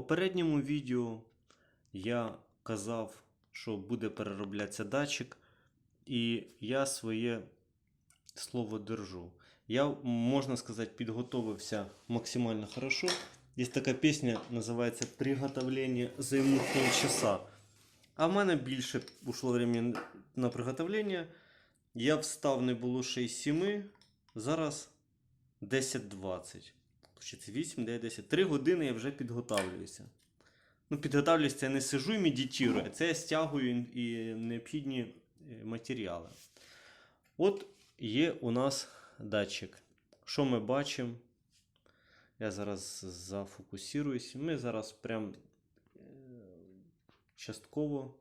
попередньому відео я казав, що буде перероблятися датчик, і я своє слово держу. Я, можна сказати, підготовився максимально хорошо. Є така пісня, називається Приготовлення займуть полчаса. А в мене більше ушло времени на приготовлення. Я встав не було 6-7, зараз 10-20. Це 8, 9, 10. 3 години я вже підготовлююся. Ну, підготовлююся, я не сижу і медитую, а це я стягую і необхідні е, матеріали. От є у нас датчик. Що ми бачимо? Я зараз зафокусуюсь. Ми зараз прям е, частково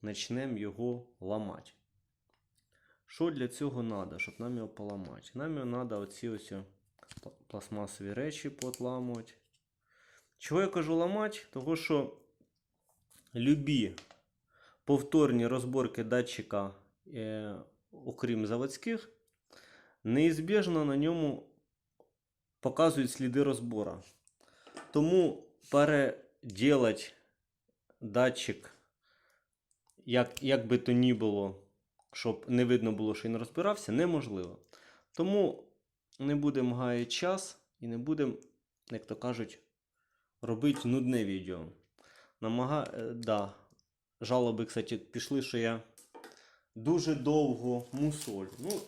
почнемо його ламати. Що для цього треба, щоб нам його поламати? Нам його треба оці ось пластмасові речі поотламувати. Чого я кажу ламати? Того, що любі повторні розборки датчика, е, окрім заводських, неізбіжно на ньому показують сліди розбора. Тому переділати датчик, як, як би то ні було, щоб не видно було, що він розбирався, неможливо. Тому не будемо гаяти час і не будемо, як то кажуть, робити нудне відео. Намага... е, Да. Жалоби, кстати, пішли, що я дуже довго мусоль. Ну,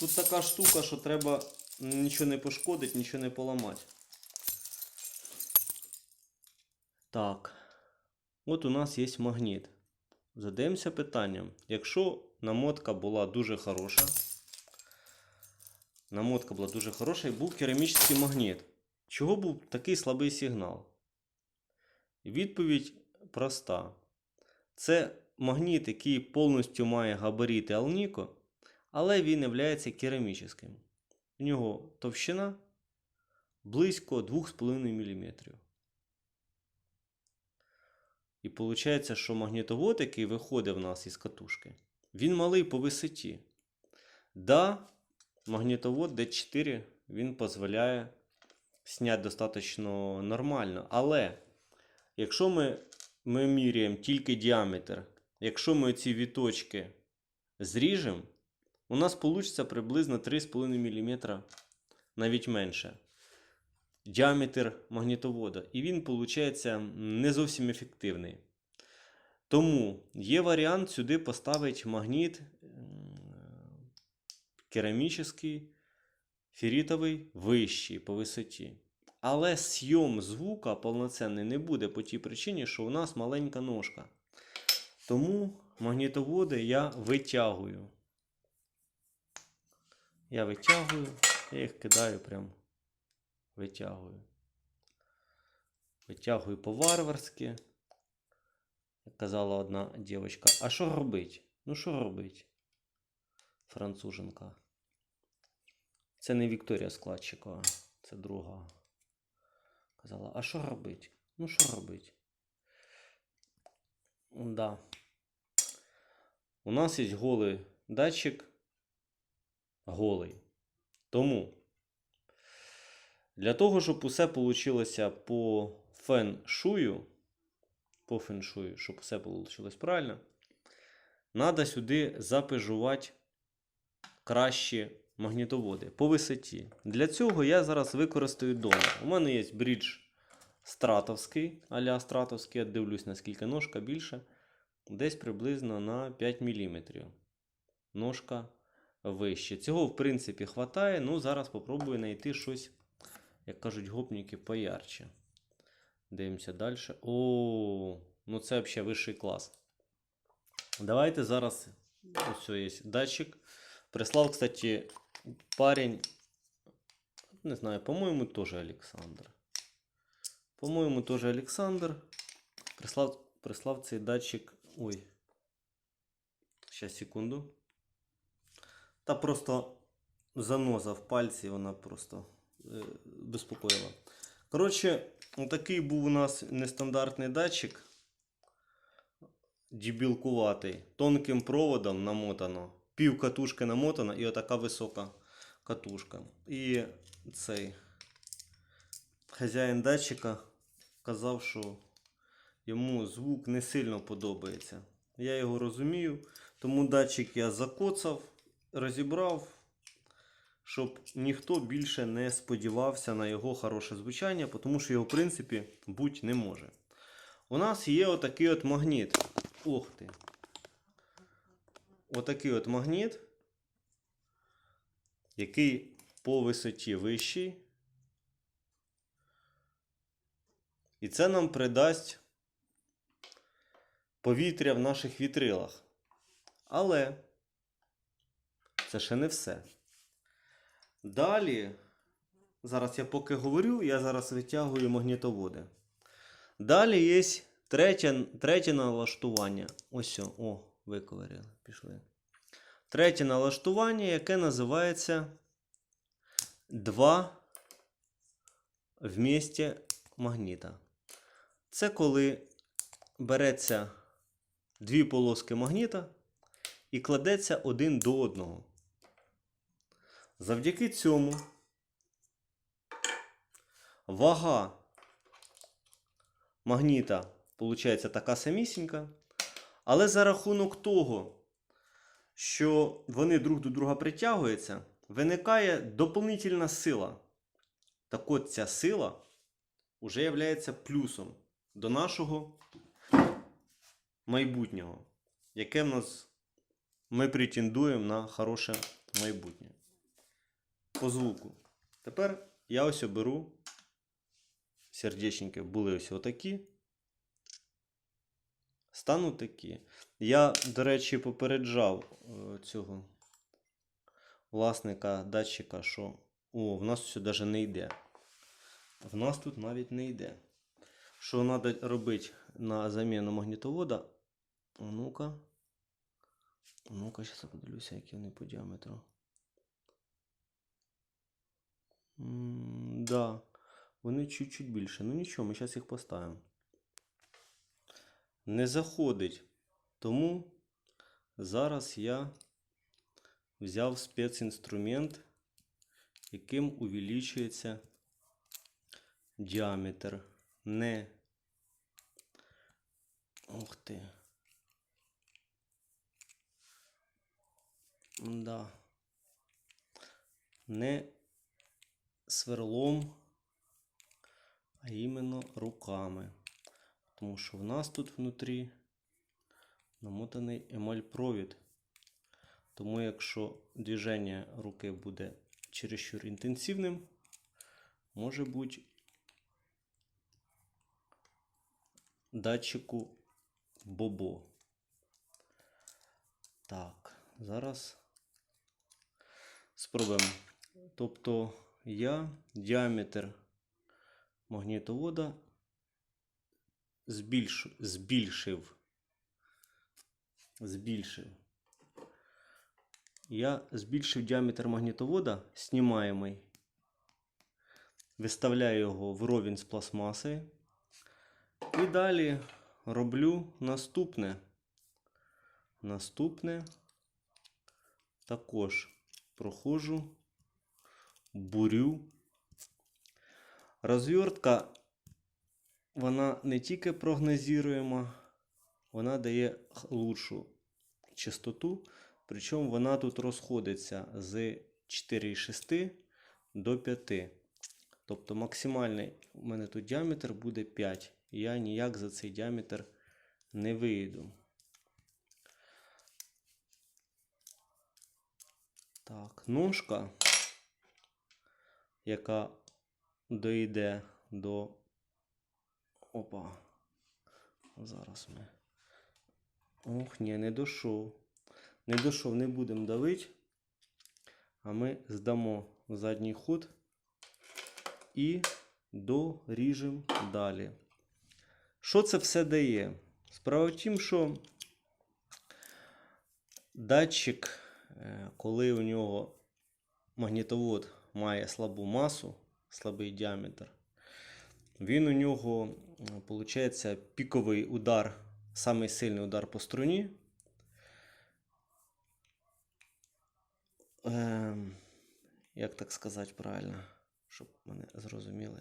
тут така штука, що треба нічого не пошкодити, нічого не поламати. Так. От у нас є магніт. Задаємося питанням. Якщо намотка була дуже хороша, намотка була дуже хороша і був керамічний магніт. Чого був такий слабий сигнал? Відповідь проста. Це магніт, який повністю має габарити Alnico, але він є керамічним. У нього товщина близько 2,5 мм. І виходить, що магнітовод, який виходить в нас із катушки, він малий по висоті. Да, магнітовод D4 він дозволяє зняти достатньо нормально. Але якщо ми, ми міряємо тільки діаметр, якщо ми ці віточки зріжемо, у нас вийде приблизно 3,5 мм, навіть менше. Діаметр магнітовода. І він, виходить, не зовсім ефективний. Тому є варіант сюди поставити магніт керамічний, ферритовий, вищий по висоті. Але сйом звука повноцінний не буде по тій причині, що у нас маленька ножка. Тому магнітоводи я витягую. Я витягую, я їх кидаю прям. Витягую. Витягую по-варварськи. Як казала одна дівчинка. А що робить? Ну що робить? Француженка. Це не Вікторія Складчикова, це друга. Казала, а що робить? Ну що робить? Да. У нас є голий датчик. Голий. Тому для того, щоб усе вийшло по фен-шую, по фен-шую, щоб все вийшло правильно, треба сюди запежувати кращі магнітоводи по висоті. Для цього я зараз використаю донор. У мене є брідж стратовський, аля стратовський, я дивлюсь, наскільки ножка більше. Десь приблизно на 5 мм. Ножка вище. Цього, в принципі, хватає. Ну, зараз спробую знайти щось, як кажуть, гопніки поярче. Дивимося далі. О, ну це взагалі вищий клас. Давайте зараз. Ось є датчик. Прислав, кстати, парень. Не знаю, по-моєму, теж Олександр. По-моєму, теж Олександр. Прислав, прислав цей датчик. Ой. Сейчас, секунду. Та просто заноза в пальці, вона просто е, безпокоїла. Коротше, такий був у нас нестандартний датчик. Дібілкуватий. Тонким проводом намотано. Пів катушки намотано і отака висока катушка. І цей хазяїн датчика казав, що йому звук не сильно подобається. Я його розумію, тому датчик я закоцав, розібрав, щоб ніхто більше не сподівався на його хороше звучання, тому що його, в принципі, бути не може. У нас є отакий от магніт. Ох ти. Отакий от магніт, який по висоті вищий. І це нам придасть повітря в наших вітрилах. Але це ще не все. Далі, зараз я поки говорю, я зараз витягую магнітоводи. Далі є третє, третє налаштування. Ось, о, виковиряли, пішли. Третє налаштування, яке називається 2 вмісті магніта. Це коли береться дві полоски магніта і кладеться один до одного. Завдяки цьому вага магніта виходить така самісінька, але за рахунок того, що вони друг до друга притягуються, виникає доповнительна сила. Так от ця сила вже є плюсом до нашого майбутнього, яке в нас ми претендуємо на хороше майбутнє. По звуку. Тепер я ось оберу сердечники були ось отакі. Стануть такі. Я, до речі, попереджав е, цього власника датчика, що о, в нас все навіть не йде. В нас тут навіть не йде. Що треба робити на заміну магнітовода? Ну-ка. Ну-ка, зараз я подивлюся, які вони по діаметру. М, Да, вони чуть-чуть більше. Ну нічого, ми зараз їх поставимо. Не заходить. Тому зараз я взяв спецінструмент, яким увеличується діаметр. Не. Ух ти. Да. Не сверлом, а іменно руками. Тому що в нас тут внутрі намотаний емаль-провід. Тому якщо движення руки буде чересчур інтенсивним, може бути датчику Бобо. Так, зараз спробуємо. Тобто я діаметр магнітовода збільш, збільшив. Збільшив. Я збільшив діаметр магнітовода, знімаємий. Виставляю його вровень з пластмасою. І далі роблю наступне. Наступне також проходжу, бурю. Розвертка, вона не тільки прогнозуєма, вона дає лучшу частоту. Причому вона тут розходиться з 4,6 до 5. Тобто максимальний у мене тут діаметр буде 5. Я ніяк за цей діаметр не вийду. Так, ножка, яка дойде до. Опа. Зараз ми. Ох, ні, не дійшов. Не дійшов, не будемо давити. А ми здамо задній ход і доріжемо далі. Що це все дає? Справа в тім, що датчик, е, коли у нього магнітовод має слабу масу, слабий діаметр, він у нього, виходить, піковий удар, самий сильний удар по струні. Ем, як так сказати правильно, щоб мене зрозуміли.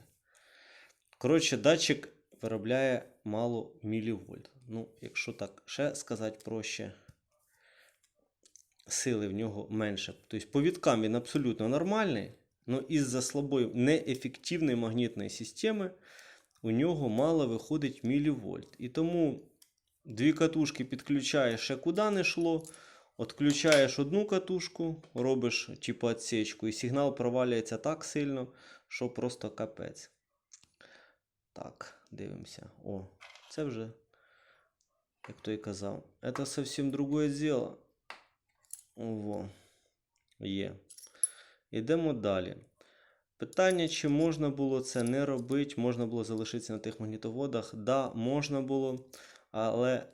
Коротше, датчик виробляє мало мілівольт. Ну, якщо так ще сказати проще, сили в нього менше. Тобто по віткам він абсолютно нормальний, але із-за слабої неефективної магнітної системи у нього мало виходить мілівольт. І тому дві катушки підключаєш ще куди не йшло. Отключаєш одну катушку, робиш типу отсечку, і сигнал провалюється так сильно, що просто капець. Так, дивимося. О, це вже, як той казав, це зовсім другое діло. Ого, є. Йдемо далі. Питання, чи можна було це не робити, можна було залишитися на тих магнітоводах. Да, можна було, але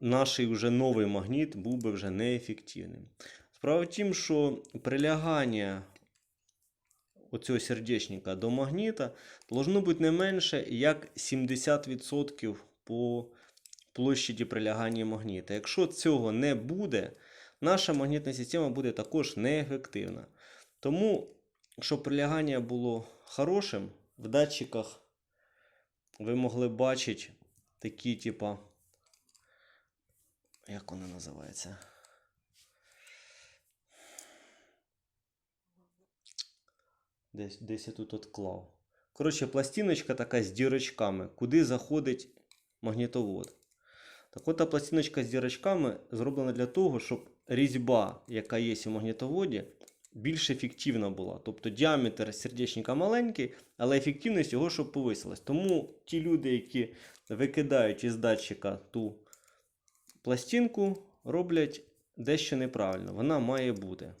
наш вже новий магніт був би вже неефективним. Справа в тім, що прилягання оцього сердечника до магніта должно бути не менше як 70% по площаді прилягання магніта. Якщо цього не буде, наша магнітна система буде також неефективна. Тому, щоб прилягання було хорошим, в датчиках ви могли бачити такі, типа, як вони називаються? Десь, десь я тут отклав. Коротше, пластиночка така з дірочками, куди заходить магнітовод. Так от та пластиночка з дірочками зроблена для того, щоб різьба, яка є у магнітоводі, більш ефективна була. Тобто діаметр сердечника маленький, але ефективність його щоб повисилась. Тому ті люди, які викидають із датчика ту пластинку, роблять дещо неправильно. Вона має бути.